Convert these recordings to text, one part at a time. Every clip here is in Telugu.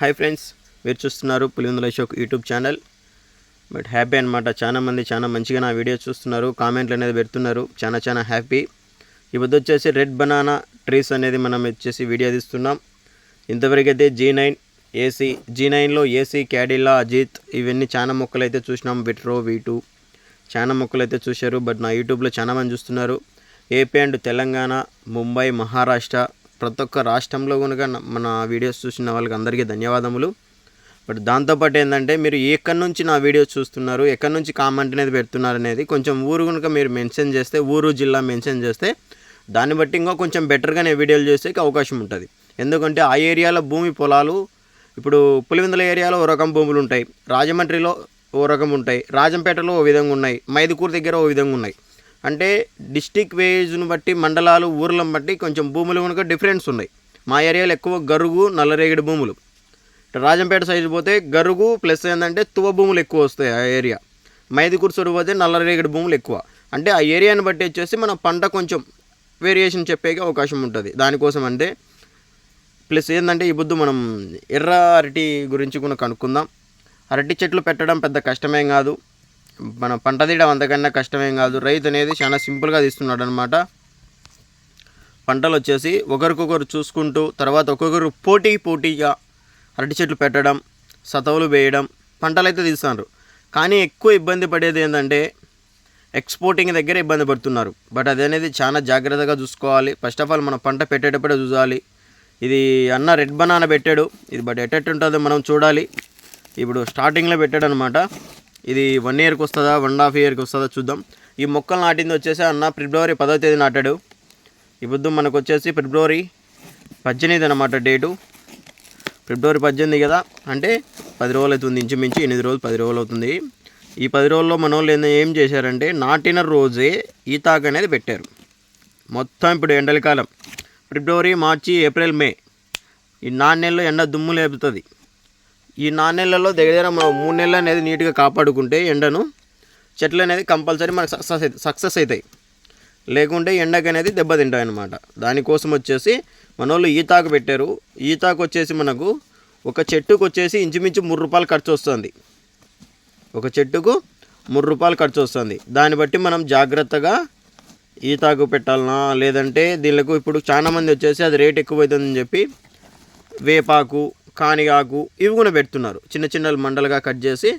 హాయ్ ఫ్రెండ్స్ మీరు చూస్తున్నారు పులివెందుల షోక్ యూట్యూబ్ ఛానల్. బట్ హ్యాపీ అనమాట చాలా మంది చాలా మంచిగా నా వీడియో చూస్తున్నారు కామెంట్లు అనేది పెడుతున్నారు. చాలా చాలా హ్యాపీ. ఇప్పుడు వచ్చేసి రెడ్ బనానా ట్రీస్ అనేది మనం వచ్చేసి వీడియో తీస్తున్నాం. ఇంతవరకు అయితే జీ నైన్ ఏసీ జీ నైన్లో ఏసీ క్యాడిలా అజిత్ ఇవన్నీ చాలా మొక్కలు అయితే చూసినాం. విట్రో వీ టూ చాలా మొక్కలు అయితే చూశారు. బట్ నా యూట్యూబ్లో చాలా మంది చూస్తున్నారు. ఏపీ అండ్ తెలంగాణ ముంబై మహారాష్ట్ర ప్రతి ఒక్క రాష్ట్రంలో కనుక మన వీడియోస్ చూసిన వాళ్ళకి అందరికీ ధన్యవాదములు. బట్ దాంతోపాటు ఏంటంటే మీరు ఎక్కడి నుంచి నా వీడియోస్ చూస్తున్నారు ఎక్కడి నుంచి కామెంట్ అనేది పెడుతున్నారు అనేది కొంచెం ఊరు కనుక మీరు మెన్షన్ చేస్తే ఊరు జిల్లా మెన్షన్ చేస్తే దాన్ని బట్టి ఇంకా కొంచెం బెటర్గా నేను వీడియోలు చేసేకి అవకాశం ఉంటుంది. ఎందుకంటే ఆ ఏరియాలో భూమి పొలాలు ఇప్పుడు పులివెందుల ఏరియాలో ఓ రకం భూములు ఉంటాయి రాజమండ్రిలో ఓ రకం ఉంటాయి. రాజంపేటలో ఓ విధంగా ఉన్నాయి. మైదుకూరు దగ్గర ఓ విధంగా ఉన్నాయి. అంటే డిస్టిక్ వేజ్ను బట్టి మండలాలు ఊర్లను బట్టి కొంచెం భూములు కనుక డిఫరెన్స్ ఉన్నాయి. మా ఏరియాలో ఎక్కువ గరుగు నల్లరేగడి భూములు. రాజంపేట సైజు పోతే గరుగు ప్లస్ ఏంటంటే తువ్వ భూములు ఎక్కువ వస్తాయి ఆ ఏరియా. మైదుకూరు సొడు పోతే నల్లరేగడి భూములు ఎక్కువ. అంటే ఆ ఏరియాని బట్టి వచ్చేసి మన పంట కొంచెం వేరియేషన్ చెప్పేకి అవకాశం ఉంటుంది. దానికోసం అంటే ప్లస్ ఏంటంటే ఈ బుద్ధు మనం ఎర్ర అరటి గురించి కూడా కనుక్కుందాం. అరటి చెట్లు పెట్టడం పెద్ద కష్టమేం కాదు. మన పంట తీయడం అంతకన్నా కష్టమేం కాదు. రైతు అనేది చాలా సింపుల్గా తీస్తున్నాడు అనమాట పంటలు వచ్చేసి ఒకరికొకరు చూసుకుంటూ తర్వాత ఒక్కొక్కరు పోటీ పోటీగా అరటి చెట్లు పెట్టడం సతవులు వేయడం పంటలు అయితే తీస్తున్నారు. కానీ ఎక్కువ ఇబ్బంది పడేది ఏంటంటే ఎక్స్పోర్టింగ్ దగ్గర ఇబ్బంది పడుతున్నారు. బట్ అదనేది అనేది చాలా జాగ్రత్తగా చూసుకోవాలి. ఫస్ట్ ఆఫ్ ఆల్ మన పంట పెట్టేటప్పుడే చూడాలి. ఇది అన్న రెడ్ బనానా పెట్టాడు. ఇది బట్ ఎట్టెట్టు ఉంటుందో మనం చూడాలి. ఇప్పుడు స్టార్టింగ్లో పెట్టాడు అనమాట ఇది వన్ ఇయర్కి వస్తుందా వన్ అండ్ హాఫ్ ఇయర్కి వస్తుందా చూద్దాం. ఈ మొక్కలు నాటింది వచ్చేసి అన్న ఫిబ్రవరి పదో తేదీ నాటాడు. ఈ పొద్దు మనకు వచ్చేసి ఫిబ్రవరి పద్దెనిమిది అనమాట డేటు. ఫిబ్రవరి పద్దెనిమిది కదా? అంటే పది రోజులు అవుతుంది ఇంచుమించు ఎనిమిది రోజులు పది రోజులు అవుతుంది. ఈ పది రోజుల్లో మన వాళ్ళు ఏందో ఏం చేశారంటే నాటిన రోజే ఈతాకు అనేది పెట్టారు. మొత్తం ఇప్పుడు ఎండలకాలం ఫిబ్రవరి మార్చి ఏప్రిల్ మే. ఈ నాన్నెల్లో ఎండ దుమ్ము లేపుతుంది. ఈ నాలుగు నెలల్లో దగ్గర దగ్గర మనం మూడు నెలలు అనేది నీట్గా కాపాడుకుంటే ఎండను చెట్లు అనేది కంపల్సరీ మనకు సక్సెస్ అవుతాయి సక్సెస్ అవుతాయి. లేకుంటే ఎండకు అనేది దెబ్బతింటాయి అనమాట దానికోసం వచ్చేసి మన వాళ్ళు ఈతాకు పెట్టారు. ఈతాకు వచ్చేసి మనకు ఒక చెట్టుకు వచ్చేసి ఇంచుమించు మూడు రూపాయలు ఖర్చు వస్తుంది. ఒక చెట్టుకు మూడు రూపాయలు ఖర్చు వస్తుంది. దాన్ని బట్టి మనం జాగ్రత్తగా ఈతాకు పెట్టాలనా లేదంటే దీనికి ఇప్పుడు చాలా మంది వచ్చేసి అది రేట్ ఎక్కువ అవుతుందని చెప్పి వేపాకు కానిగాకు ఇవి కూడా పెడుతున్నారు. చిన్న చిన్న మండలుగా కట్ చేసి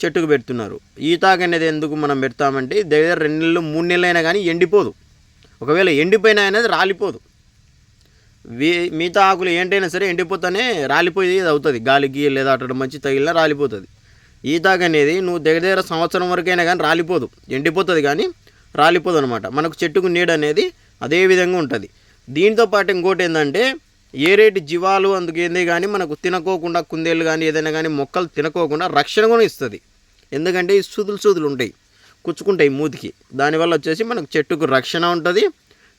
చెట్టుకు పెడుతున్నారు. ఈతాకు అనేది ఎందుకు మనం పెడతామంటే దగ్గర రెండు నెలలు మూడు నెలలు అయినా కానీ ఎండిపోదు. ఒకవేళ ఎండిపోయినా అనేది రాలిపోదు. మిగతా ఆకులు ఏంటైనా సరే ఎండిపోతానే రాలిపోయి ఇది అవుతుంది గాలికి లేదా అటు మంచి తగిలినా రాలిపోతుంది. ఈతాకు అనేది నువ్వు దగ్గర దగ్గర సంవత్సరం వరకైనా కానీ రాలిపోదు. ఎండిపోతుంది కానీ రాలిపోదు అనమాట మనకు చెట్టుకు నీడ అనేది అదే విధంగా ఉంటుంది. దీంతో పాటు ఇంకోటి ఏంటంటే ఏ రేటు జీవాలు అందుకేందే కానీ మనకు తినకోకుండా కుందేలు కానీ ఏదైనా కానీ మొక్కలు తినకోకుండా రక్షణ కూడా ఇస్తుంది. ఎందుకంటే ఈ సూదులు సూదులు ఉంటాయి కుచ్చుకుంటాయి మూతికి. దానివల్ల వచ్చేసి మనకు చెట్టుకు రక్షణ ఉంటుంది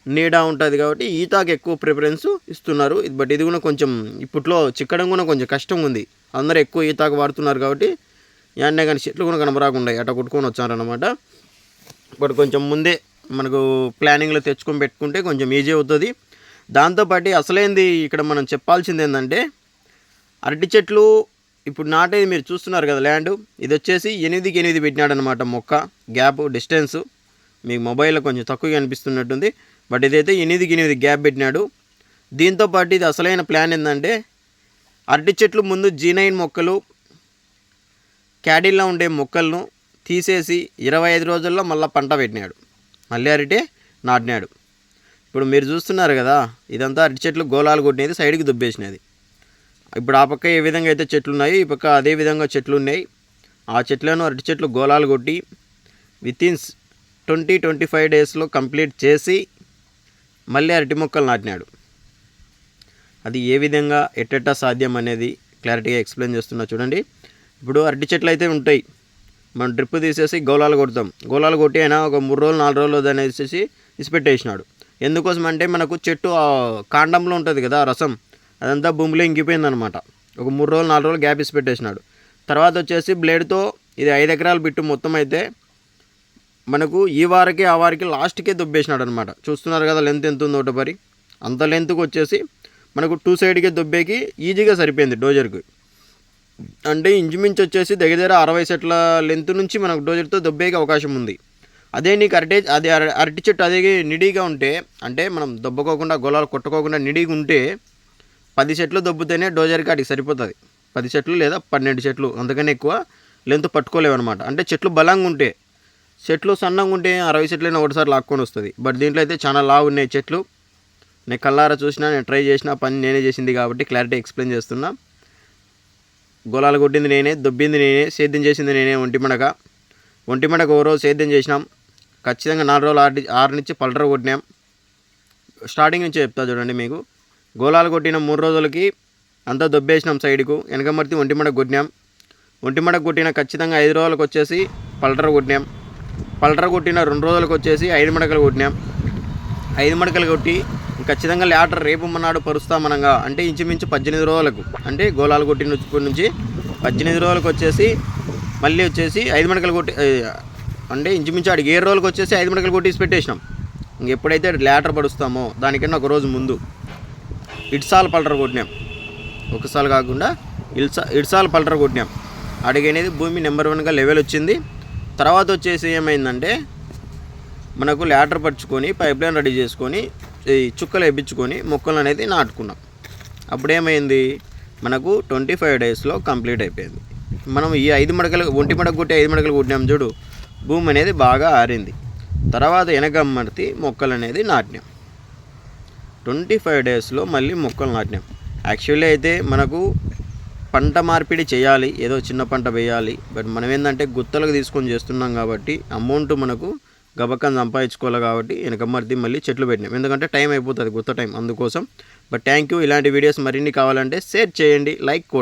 నీడ ఉంటుంది కాబట్టి ఈతాకు ఎక్కువ ప్రిఫరెన్స్ ఇస్తున్నారు. బట్ ఇది కూడా కొంచెం ఇప్పట్లో చిక్కడం కూడా కొంచెం కష్టం ఉంది. అందరూ ఎక్కువ ఈతాకు వాడుతున్నారు కాబట్టి యాన్నే కానీ చెట్లు కూడా కనబరాకుండా అట కొట్టుకొని వచ్చారనమాట బట్ కొంచెం ముందే మనకు ప్లానింగ్లో తెచ్చుకొని పెట్టుకుంటే కొంచెం ఈజీ అవుతుంది. దాంతోపాటు అసలేంది ఇక్కడ మనం చెప్పాల్సింది ఏంటంటే అరటి చెట్లు ఇప్పుడు నాటేది మీరు చూస్తున్నారు కదా ల్యాండ్. ఇది వచ్చేసి ఎనిమిదికి ఎనిమిది పెట్టినాడనమాట మొక్క. Gap distance. మీకు మొబైల్లో కొంచెం తక్కువగా అనిపిస్తున్నట్టుంది. బట్ ఇదైతే ఎనిమిదికి ఎనిమిది గ్యాప్ పెట్టినాడు. దీంతో పాటు ఇది అసలైన ప్లాన్ ఏంటంటే అరటి చెట్లు ముందు జీనైన్ మొక్కలు క్యాడీల్లో ఉండే మొక్కలను తీసేసి ఇరవై ఐదు రోజుల్లో మళ్ళీ పంట పెట్టినాడు. మళ్ళీ అరటే నాటినాడు. ఇప్పుడు మీరు చూస్తున్నారు కదా ఇదంతా అరటి చెట్లు గోళాలు కొట్టినది సైడ్కి దుబ్బేసినది. ఇప్పుడు ఆ పక్క ఏ విధంగా అయితే చెట్లు ఉన్నాయి ఈ పక్క అదే విధంగా చెట్లు ఉన్నాయి ఆ చెట్లను అరటి చెట్లు గోళాలు కొట్టి with in twenty twenty five డేస్లో కంప్లీట్ చేసి మళ్ళీ అరటి మొక్కలు నాటినాడు. అది ఏ విధంగా ఎట్టెట్టా సాధ్యం అనేది క్లారిటీగా ఎక్స్ప్లెయిన్ చేస్తున్నా చూడండి. ఇప్పుడు అరటి చెట్లు అయితే ఉంటాయి. మనం డ్రిప్ తీసేసి గోళాలు కొడతాం. గోళాలు కొట్టి అయినా ఒక మూడు రోజులు నాలుగు రోజులు దాన్ని వేసేసి ఇసిపెట్టేసినాడు. ఎందుకోసం అంటే మనకు చెట్టు కాండంలో ఉంటుంది కదా రసం అదంతా భూమిలో ఇంకిపోయిందనమాట. ఒక మూడు రోజులు నాలుగు రోజులు గ్యాప్ ఇసి పెట్టేసినాడు. తర్వాత వచ్చేసి బ్లేడ్తో ఇది ఐదు ఎకరాలు బిట్టు మొత్తం అయితే మనకు ఈ వారికి ఆ వారికి లాస్ట్కే దుబ్బేసినాడు అనమాట చూస్తున్నారు కదా లెంత్ ఎంత ఉందో ఒకటి అంత లెంత్కి వచ్చేసి మనకు టూ సైడ్కి దొబ్బేకి ఈజీగా సరిపోయింది డోజర్కి. అంటే ఇంచుమించు వచ్చేసి దగ్గర దగ్గర అరవై సెట్ల లెంత్ నుంచి మనకు డోజర్తో దొబ్బేకి అవకాశం ఉంది. అదే నీకు అరటి అది అరటి చెట్టు అదే నిడిగా ఉంటే అంటే మనం దొబ్బకోకుండా గొలాలు కొట్టుకోకుండా నిడిగా ఉంటే పది చెట్లు దొబ్బుతేనే డోజర్ కాడికి సరిపోతుంది. పది చెట్లు లేదా పన్నెండు చెట్లు అందుకనే ఎక్కువ లెంత్ పట్టుకోలేవు అనమాట అంటే చెట్లు బలంగా ఉంటే చెట్లు సన్నంగా ఉంటే అరవై చెట్లైనా ఒకటిసారి లాక్కొని వస్తుంది. బట్ దీంట్లో అయితే చాలా లావు ఉన్నాయి చెట్లు. నేను కల్లారా చూసినా నేను ట్రై చేసిన పని నేనే చేసింది కాబట్టి క్లారిటీ ఎక్స్ప్లెయిన్ చేస్తున్నా. గోళాలు కొట్టింది నేనే దొబ్బింది నేనే సేద్యం చేసింది నేనే ఒంటిమడక ఒంటిమడక ఓ రోజు సేద్యం చేసినాం. ఖచ్చితంగా నాలుగు రోజులు ఆరు ఆరు నుంచి పల్టర కొట్టినాం. స్టార్టింగ్ నుంచి చెప్తా చూడండి మీకు. గోళాలు కొట్టిన మూడు రోజులకి అంతా దొబ్బేసినాం సైడ్కు. వెనకమర్తి ఒంటిమడ కొట్టినాం. ఒంటిమడ కొట్టిన ఖచ్చితంగా ఐదు రోజులకు వచ్చేసి పల్టర కొట్టినాం. పల్టర కొట్టిన రెండు రోజులకు వచ్చేసి ఐదు మడకలు కొట్టినాం. ఐదు మడకలు కొట్టి ఖచ్చితంగా లేటర్ రేపు మనాడు పరుస్తామనగా. అంటే ఇంచుమించు పద్దెనిమిది రోజులకు. అంటే గోళాలు కొట్టిన నుంచి పద్దెనిమిది రోజులకు వచ్చేసి మళ్ళీ వచ్చేసి ఐదు మడకలు కొట్టి అంటే ఇంచుమించు ఆడికి ఏడు రోజులకు వచ్చేసి ఐదు మడకలు కొట్టేసి పెట్టేసినాం. ఇంక ఎప్పుడైతే లేటర్ పడుస్తామో దానికన్నా ఒక రోజు ముందు ఇడ్సాల్ పల్టర్ కొట్టినాం. ఒకసారి కాకుండా ఇల్సా ఇడ్సాల్ పల్టర్ కొట్టినాం. అడిగనేది భూమి నెంబర్ వన్గా లెవెల్ వచ్చింది. తర్వాత వచ్చేసి ఏమైందంటే మనకు లేటర్ పరుచుకొని పైప్ లైన్ రెడీ చేసుకొని ఈ చుక్కలు వేయించుకొని మొక్కలు అనేది నాటుకున్నాం. అప్పుడు ఏమైంది మనకు ట్వంటీ ఫైవ్ డేస్లో కంప్లీట్ అయిపోయింది. మనం ఈ ఐదు మడకలు ఒంటి మడక కొట్టి ఐదు మడకలు కొట్టినాం చూడు. భూమి అనేది బాగా ఆరింది. తర్వాత ఎనగమ్మర్తి మొక్కలు అనేది నాటినాం ట్వంటీ ఫైవ్ డేస్లో మళ్ళీ మొక్కలు నాటినాం యాక్చువల్లీ అయితే మనకు పంట మార్పిడి చేయాలి ఏదో చిన్న పంట వేయాలి. బట్ మనం ఏంటంటే గుత్తలకు తీసుకొని చేస్తున్నాం కాబట్టి అమౌంట్ మనకు గబక్కని సంపాదించుకోవాలి కాబట్టి వెనకమ్మర్తి మళ్ళీ చెట్లు పెట్టినాం. ఎందుకంటే టైం అయిపోతుంది గుత్త టైం అందుకోసం. బట్ థ్యాంక్ యూ ఇలాంటి వీడియోస్ మరిన్ని కావాలంటే షేర్ చేయండి లైక్ కోట్